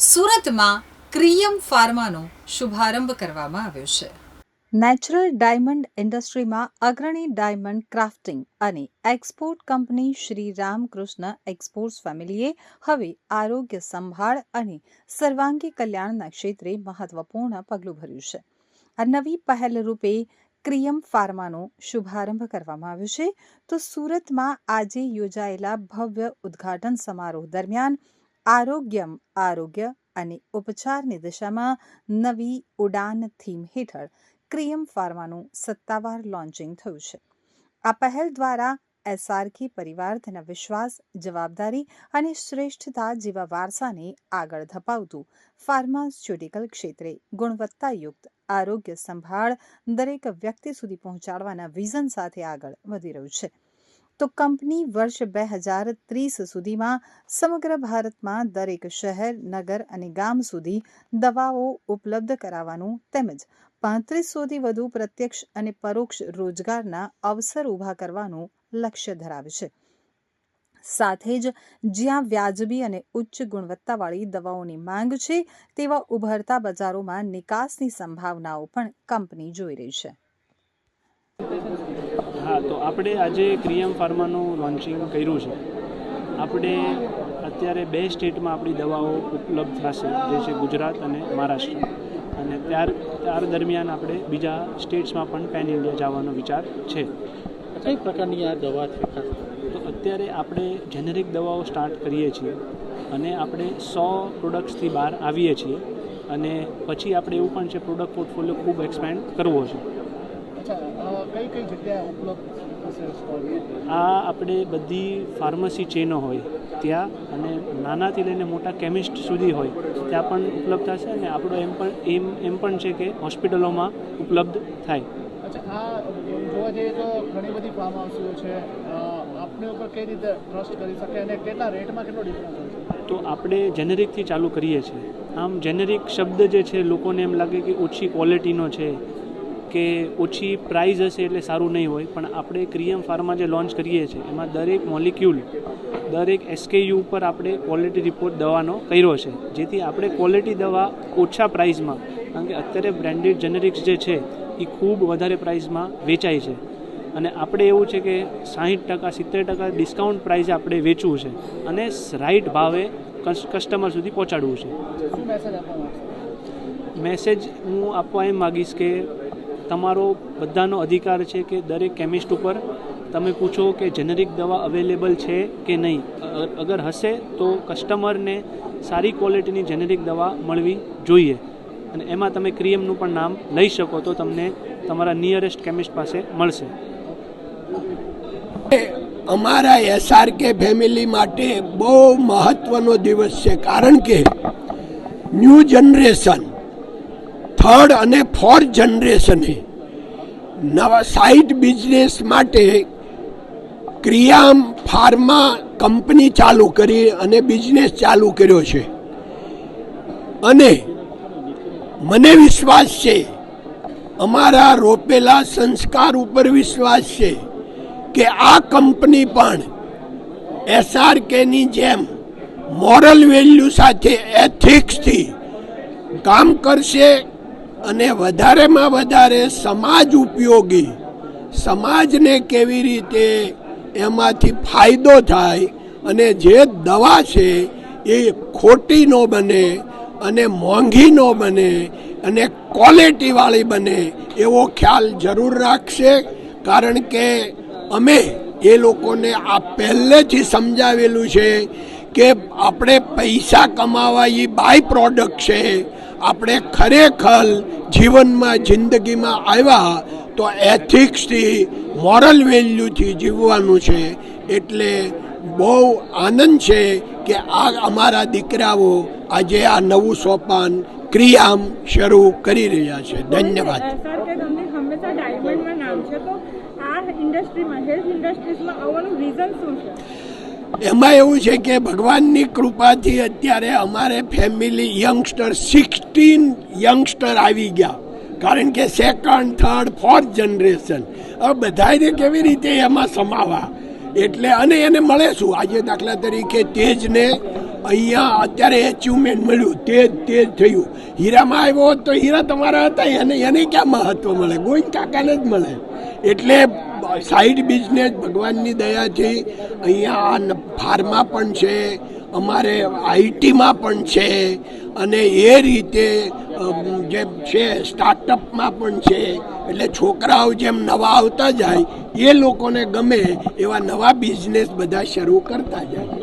સુરતમાં ક્રિયમ ફાર્માનો શુભારંભ કરવામાં આવ્યો છે. નેચરલ ડાયમંડ ઇન્ડસ્ટ્રીમાં અગ્રણી ડાયમંડ ક્રાફ્ટિંગ અને export company Shri Ramakrishna exports ફેમિલીએ હવે આરોગ્ય સંભાળ અને સર્વાંગી કલ્યાણના ક્ષેત્રે મહત્વપૂર્ણ પગલું ભર્યું છે. આ નવી પહેલ રૂપે ક્રિયમ ફાર્માનો શુભારંભ કરવામાં આવ્યો છે. તો સુરતમાં આજે યોજાયેલા ભવ્ય ઉદ્ઘાટન સમારોહ દરમિયાન આરોગ્યમ, આરોગ્ય અને ઉપચારની દિશામાં નવી ઉડાન થીમ હેઠળ ક્રિયમ ફાર્માનું સત્તાવાર લોન્ચિંગ થયું છે. આ પહેલ દ્વારા એસઆરકી પરિવાર તેના વિશ્વાસ, જવાબદારી અને શ્રેષ્ઠતા જેવા વારસાને આગળ ધપાવતું ફાર્માસ્યુટિકલ ક્ષેત્રે ગુણવત્તાયુક્ત આરોગ્ય સંભાળ દરેક વ્યક્તિ સુધી પહોંચાડવાના વિઝન સાથે આગળ વધી રહ્યું છે. તો કંપની વર્ષ બે હજાર ત્રીસ સુધીમાં સમગ્ર ભારતમાં દરેક શહેર, નગર અને ગામ સુધી દવાઓ ઉપલબ્ધ કરાવવાનું તેમજ પાંત્રીસોથી વધુ પ્રત્યક્ષ અને પરોક્ષ રોજગારના અવસર ઊભા કરવાનું લક્ષ્ય ધરાવે છે. સાથે જ જ્યાં વ્યાજબી અને ઉચ્ચ ગુણવત્તાવાળી દવાઓની માંગ છે, તેવા ઉભરતા બજારોમાં નિકાસની સંભાવનાઓ પણ કંપની જોઈ રહી છે. તો આપણે આજે ક્રિયમ ફાર્માનું લોન્ચિંગ કર્યું છે. આપણે અત્યારે બે સ્ટેટમાં આપણી દવાઓ ઉપલબ્ધ થશે જે છે ગુજરાત અને મહારાષ્ટ્ર. અને ત્યાર ત્યાર દરમિયાન આપણે બીજા સ્ટેટ્સમાં પણ પેન ઇન્ડિયા જવાનો વિચાર છે. કઈ પ્રકારની આ દવા છે તો અત્યારે આપણે જેનેરિક દવાઓ સ્ટાર્ટ કરીએ છીએ અને આપણે સો પ્રોડક્ટ્સથી બહાર આવીએ છીએ. અને પછી આપણે એવું પણ છે પ્રોડક્ટ પોર્ટફોલિયો ખૂબ એક્સપેન્ડ કરવો છે. આ આપણે બધી ફાર્મસી ચેનો હોય ત્યાં અને નાનાથી લઈને મોટા કેમિસ્ટ સુધી હોય ત્યાં પણ ઉપલબ્ધ થશે અને આપણો એમ પણ એમ એમ પણ છે કે હોસ્પિટલોમાં ઉપલબ્ધ થાય. અચ્છા આ જોવા જઈએ તો ઘણી બધી ફાર્મ હાઉસીઓ છે આપની ઉપર કઈ રીતે ટ્રસ્ટ કરી શકે અને કેટલા રેટમાં કેટલો ડિફરન્સ હોય છે? તો આપણે જેનેરિકથી ચાલુ કરીએ છીએ. આમ જેનેરિક શબ્દ જે છે લોકોને એમ લાગે કે ઓછી ક્વોલિટીનો છે કે ઓછી પ્રાઇઝ હશે એટલે સારું નહીં હોય પણ આપણે ક્રિયમ ફાર્મા જે લોન્ચ કરીએ છીએ એમાં દરેક મોલિક્યુલ દરેક એસકેયુ ઉપર આપણે ક્વોલિટી રિપોર્ટ દવાનો કર્યો છે. જેથી આપણે ક્વોલિટી દવા ઓછા પ્રાઇઝમાં કારણ કે અત્યારે બ્રાન્ડેડ જેનેરિક્સ જે છે એ ખૂબ વધારે પ્રાઇઝમાં વેચાય છે. અને આપણે એવું છે કે સાહીઠ ટકા સિત્તેર ટકા ડિસ્કાઉન્ટ પ્રાઇઝે આપણે વેચવું છે અને રાઈટ ભાવે કસ- કસ્ટમર સુધી પહોંચાડવું છે. મેસેજ હું આપવા એમ માગીશ કે તમારો બધાનો અધિકાર છે કે દરેક કેમિસ્ટ ઉપર તમે પૂછો કે જેનેરિક દવા અવેલેબલ છે કે નહીં. અગર હશે તો કસ્ટમરને સારી ક્વોલિટીની જેનેરિક દવા મળવી જોઈએ. અને એમાં તમે ક્રીએમનું પણ નામ લઈ શકો તો તમને તમારા નિયરેસ્ટ કેમિસ્ટ પાસે મળશે. અમારા એસઆરકે ફેમિલી માટે બહુ મહત્વનો દિવસ છે. કારણ કે ન્યૂ જનરેશન થર્ડ અને ફોર્થ જનરેશને નવા સાઇડ બિઝનેસ માટે ક્રિયામ ફાર્મા કંપની ચાલુ કરી અને બિઝનેસ ચાલુ કર્યો છે. અને મને વિશ્વાસ છે, અમારા રોપેલા સંસ્કાર ઉપર વિશ્વાસ છે કે આ કંપની પણ એસઆરકેની જેમ મોરલ વેલ્યુ સાથે એથિક્સથી કામ કરશે અને વધારેમાં વધારે સમાજ ઉપયોગી. સમાજને કેવી રીતે એમાંથી ફાયદો થાય અને જે દવા છે એ ખોટી ન બને અને મોંઘી ન બને અને ક્વોલિટીવાળી બને એવો ખ્યાલ જરૂર રાખશે. કારણ કે અમે એ લોકોને આ પહેલેથી સમજાવેલું છે કે આપણે પૈસા કમાવા એ બાય પ્રોડક્ટ છે. આપણે ખરેખર જીવનમાં, જિંદગીમાં આવ્યા તો એથિક્સથી મોરલ વેલ્યુથી જીવવાનું છે. એટલે બહુ આનંદ છે કે આ અમારા દીકરાઓ આજે આ નવું સોપાન ક્રિયામ શરૂ કરી રહ્યા છે. ધન્યવાદ. ઇન્ડસ્ટ્રીમાં હેલ્થ ઇન્ડસ્ટ્રીઝમાં આવવાનું રીઝન શું છે? એમાં એવું છે કે ભગવાનની કૃપાથી અત્યારે અમારે ફેમિલી યંગસ્ટર સિક્સટીન યંગસ્ટર આવી ગયા. કારણ કે સેકન્ડ થર્ડ ફોર્થ જનરેશન હવે બધાને કેવી રીતે એમાં સમાવા એટલે અને એને મળે શું? આજે દાખલા તરીકે તેજને અહીંયા અત્યારે એચિવમેન્ટ મળ્યું. તે તે જ થયું. હીરામાં આવ્યો તો હીરા તમારા હતા, એને એને ક્યાં મહત્વ મળે? ગોઈન કાકાને જ મળે. એટલે સાઈડ બિઝનેસ ભગવાનની દયાથી અહીંયા આ ફાર્મા પણ છે, અમારે આઈટીમાં પણ છે, અને એ રીતે જે છે સ્ટાર્ટઅપમાં પણ છે. એટલે છોકરાઓ જેમ નવા આવતા જાય, એ લોકોને ગમે એવા નવા બિઝનેસ બધા શરૂ કરતા જાય.